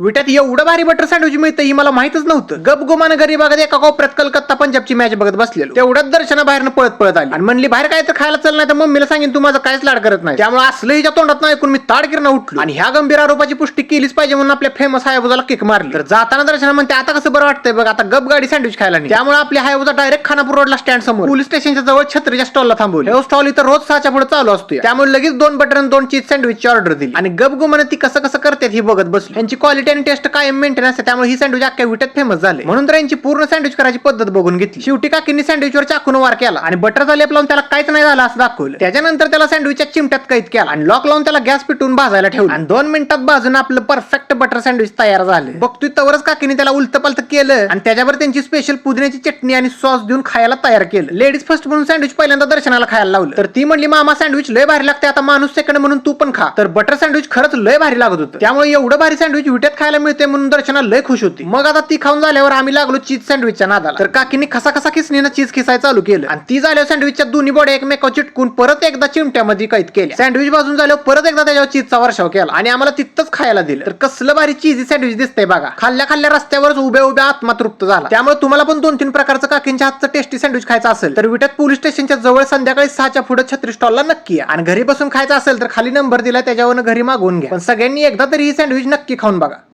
विट्यात एवढं भारी butter sandwich मिळतं ही मला माहितच नव्हतं. गप गोमान घरी बघत एका कोपऱ्यात कलकत्ता पंजाबची मॅच बघत बसलेलो. तेवढ्याच दर्शना बाहेरनं पळत पळत आली. आणि म्हणली बाहेर काय तर खायला चल नाही तर मम्मीला सांगेन तू माझं काहीच लाड करत नाही. त्यामुळे असलं हिच्या तोंडात ऐकून मी ताडगिरणं उठलो. आणि ह्या गंभीर आरोपाची पुष्टी केलीच पाहिजे म्हणून आपल्या फेमस हायबुजाला किक मारली. तर जाताना दर्शना म्हणते आता कसं बरं वाटतंय बघ आता गप गाडी सँडविच खायला नाही त्यामुळे आपल्या हायबुजा डायरेक्ट खानापूर रोडला स्टँड समोर. पोलीस स्टेशनच्या जवळ छत्रीच्या स्टॉलला थांबवली. हे स्टॉल इथं रोज सहाच्या पुढे चालू असतो त्यामुळे लगेच दोन बटर आणि दोन चीज सँडविचची ऑर्डर दिली. आणि गप गुमान ती कसं कसं करतात ही बघत बसली. यांची क्वालिटी आणि टेस्ट कायम मेंटेन असते त्यामुळे ही सँडविच अख्ख्या विट्यात फेमस झाले. म्हणून तर यांची पूर्ण सँडविच करायची पद्धत बघून घेतली. शेवटी काकींनी सँडविचवर चाकून वार केला आणि बटरचा लेप लावून त्याला काहीच नाही झालं असं दाखवलं. त्याच्यानंतर त्याला सँडविचच्या चिमट्यात कैद केला आणि लॉक लावून त्याला गॅस पिटून भाजायला ठेवलं. आणि दोन मिनिटात बाजून आपलं परफेक्ट बटर सँडविच तयार झालं. बघतोय तवरच काकीने त्याला उलट पालत केलं आणि त्याच्यावर त्यांची स्पेशल पुदिन्याची चटणी आणि सॉस देऊन खायला तयार केलं. लेडीज फर्स्ट म्हणून सँडविच पहिल्यांदा दर्शनाला खायला लावलं. तर ती म्हणली मामा सँडविच लय भारी लागते आता माणूस सेकंड म्हणून तू पण खा. तर बटर सँडविच खरंच लय भारी लागत होतं. त्यामुळे एवढं भारी सँडविच विट्यात खायला मिळते म्हणून दर्शना लय खुश होती. मग आता ती खाऊन झाल्यावर आम्ही लागलो चीज सँडविचच्या नादाला. तर काकीने खसा खसा खिसणीनं चीज खिसाय चालू केलं. आणि ती झाल्यावर सँडविचच्या दोन्ही बॉडी एकमेकावर चिटकून परत एकदा चिमट्यामध्ये कैद केली सँडविच बाजून झाल्यावर परत एकदा त्याच्यावर चीजचा वर्षाव केला. आणि आम्हाला तिथंच खायला दिलं. तर कसलं भारी चीजी सँडविच दिसतंय बघा. खाल्ल्या खाल्ल्या रस्त्यावरच उभ्या उभ्या आत्मा तृप्त झाला. त्यामुळे तुम्हाला पण दोन तीन प्रकारचं काकींच्या हातचं टेस्टी सँडविच खायचं असेल तर विटत पोलीस स्टेशनच्या जवळ संध्याकाळी सहाच्या पुढे छत्री स्टॉलला नक्की आणि घरी बसून खायचं असेल तर खाली नंबर दिला त्याच्यावर घरी मागवून घ्या. पण सगळ्यांनी एकदा तरी ही सँडविच नक्की खाऊन बघा.